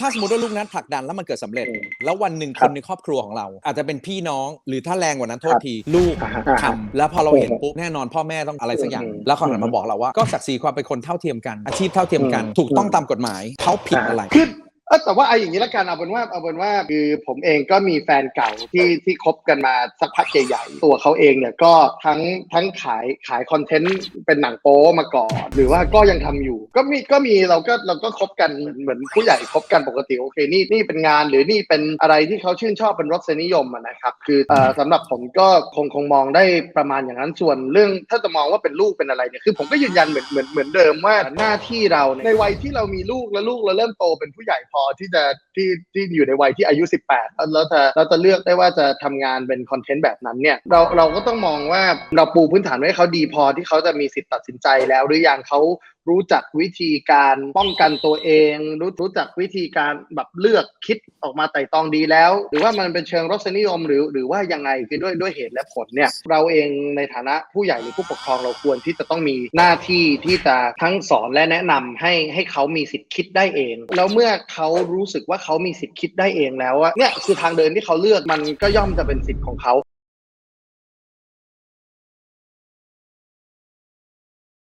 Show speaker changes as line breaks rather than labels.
ถ้าสมมติว่าลูกนั้นผลักดันแล้วมันเกิดสำเร็จ
อืม
แล้ววันหนึ่ง
ค
ครับนในครอบครัวของเรา อาจจะเป็นพี่น้องหรือถ้าแรงกว่านั้นโทษทีลูก
อ่าฮะอ่าฮะ
ทำแล้วพอเราเห็น
โอ้โห
ปุ๊บแน่นอนพ่อแม่ต้องอะไรสักอย่าง
อืม
แล้วเขาหันมาบอกเราว่าก็ศักดิ์ศรีความเป็นคนเท่าเทียมกัน อาชีพเท่าเทียมกัน
อืม
ถูกต้องตามกฎหมายเขาผิดอะไร
คือ เออแต่ว่าเอาอย่างนี้ละกันเอาเป็นว่าเอาเป็นว่าคือผมเองก็มีแฟนเก่าที่ที่คบกันมาสักพักใหญ่ๆตัวเขาเองเนี่ยก็ทั้งทั้งขายขายคอนเทนต์เป็นหนังโป๊มาก่อน หรือว่าก็ยังทำอยู่ ก็มีก็มีเราก็เราก็คบกันเหมือนผู้ใหญ่คบกันปกติโอเคนี่นี่เป็นงาน หรือนี่เป็นอะไรที่เขาชื่นชอบเป็นรสนิยมนะครับ คือเอ่อสำหรับผมก็คงคงมองได้ประมาณอย่างนั้นส่วนเรื่องถ้าจะมองว่าเป็นลูกเป็นอะไรเนี่ยคือผมก็ยืนยันเหมือนเหมือนเหมือนเดิมว่าหน้าที่เราในวัยที่เรามีลูกแล้วลูกเราเริ่มโตเป็นผู้ใหญ่พอที่จะที่ที่อยู่ในวัยที่อายุ 18 แล้วแล้วจะเราจะเลือกได้ว่าจะทำงานเป็นคอนเทนต์แบบนั้นเนี่ยเราเราก็ต้องมองว่าเราปูพื้นฐานไว้ให้เขาดีพอที่เขาจะมีสิทธิ์ตัดสินใจแล้ว หรือยังเขารู้จักวิธีการป้องกันตัวเอง รู้รู้จักวิธีการแบบเลือกคิดออกมาไต่ตองดีแล้ว หรือว่ามันเป็นเชิงรสนิยมหรือ หรือว่ายังไงคือด้วยด้วยเหตุและผลเนี่ยเราเองในฐานะผู้ใหญ่หรือผู้ปกครองเราควรที่จะต้องมีหน้าที่ที่จะทั้งสอนและแนะนำให้ให้เขามีสิทธิ์คิดได้เอง แล้วเมื่อเขารู้สึกว่าเขามีสิทธิ์คิดได้เองแล้วเนี่ยคือทางเดินที่เขาเลือกมันก็ย่อมจะเป็นสิทธิ์ของเขา